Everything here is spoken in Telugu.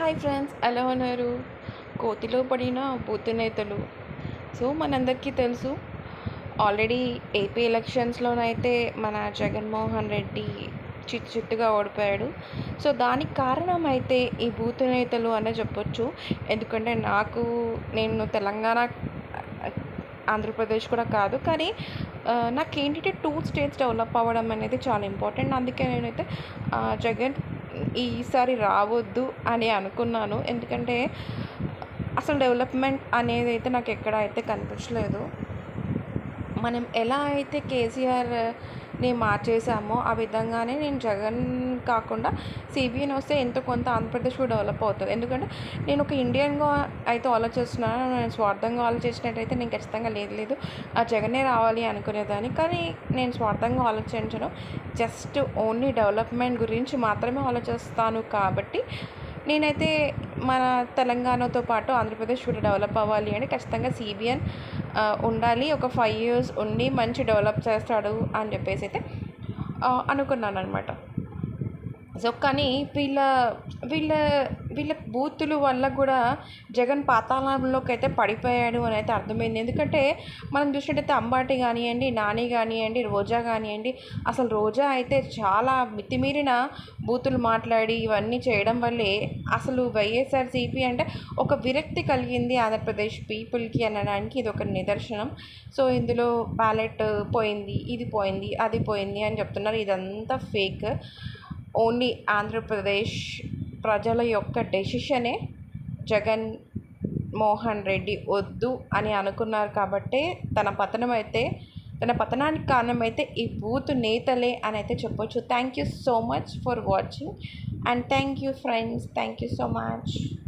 హాయ్ ఫ్రెండ్స్ ఎలా ఉన్నారు? కోతిలో పడిన బూతునేతలు సో మనందరికీ తెలుసు ఆల్రెడీ ఏపీ ఎలక్షన్స్లోనైతే మన జగన్మోహన్ రెడ్డి చిట్టు చిట్టుగా ఓడిపోయాడు. సో దానికి కారణం అయితే ఈ బూతునేతలు అనే చెప్పొచ్చు. ఎందుకంటే నాకు నేను తెలంగాణ ఆంధ్రప్రదేశ్ కూడా కాదు. కానీ నాకు ఏంటంటే టూ స్టేట్స్ డెవలప్ అవ్వడం అనేది చాలా ఇంపార్టెంట్. అందుకే నేనైతే జగన్ ఈసారి రావద్దు అని అనుకున్నాను. ఎందుకంటే అసలు డెవలప్మెంట్ అనేది అయితే నాకు ఎక్కడ అయితే కనిపించలేదు. మనం ఎలా అయితే కేసీఆర్ నేను మార్చేసాము ఆ విధంగానే నేను జగన్ కాకుండా సిబిఎన్ వస్తే ఎంతో కొంత ఆంధ్రప్రదేశ్ కూడా డెవలప్ అవుతుంది. ఎందుకంటే నేను ఒక ఇండియన్గా అయితే ఆలోచిస్తున్నాను. నేను స్వార్థంగా ఆలోచించినట్టయితే నేను ఖచ్చితంగా లేదు లేదు. ఆ జగనే రావాలి అనుకునేదాన్ని. కానీ నేను స్వార్థంగా ఆలోచించను. జస్ట్ ఓన్లీ డెవలప్మెంట్ గురించి మాత్రమే ఆలోచిస్తాను కాబట్టి నేనైతే మన తెలంగాణతో పాటు ఆంధ్రప్రదేశ్ కూడా డెవలప్ అవ్వాలి అంటే ఖచ్చితంగా సిబిఎన్ ఉండాలి. ఒక ఫైవ్ ఇయర్స్ ఉండి మంచి డెవలప్ చేస్తాడు అని చెప్పేసి అయితే అనుకున్నాను అనమాట సో కానీ వీళ్ళ వీళ్ళ వీళ్ళ బూతులు వల్ల కూడా జగన్ పాతాళంలోకి అయితే పడిపోయాడు అని అయితే అర్థమైంది. ఎందుకంటే మనం చూసినట్టయితే అంబాటి కానివ్వండి నాని కానివ్వండి రోజా కానివ్వండి అసలు రోజా అయితే చాలా మితిమీరిన బూతులు మాట్లాడి ఇవన్నీ చేయడం వల్లే అసలు వైఎస్ఆర్సీపీ అంటే ఒక విరక్తి కలిగింది ఆంధ్రప్రదేశ్ పీపుల్కి అనడానికి ఇది ఒక నిదర్శనం. సో ఇందులో బ్యాలెట్ పోయింది ఇది పోయింది అది పోయింది అని చెప్తున్నారు. ఇదంతా ఫేక్. ఓన్లీ ఆంధ్రప్రదేశ్ ప్రజల యొక్క డెసిషనే జగన్ మోహన్ రెడ్డి వద్దు అని అనుకున్నారు కాబట్టే తన పతనం అయితే తన పతనానికి కారణమైతే ఈ బూత్ నేతలే అని అయితే చెప్పొచ్చు. Thank you so much for watching and thank you friends thank you so much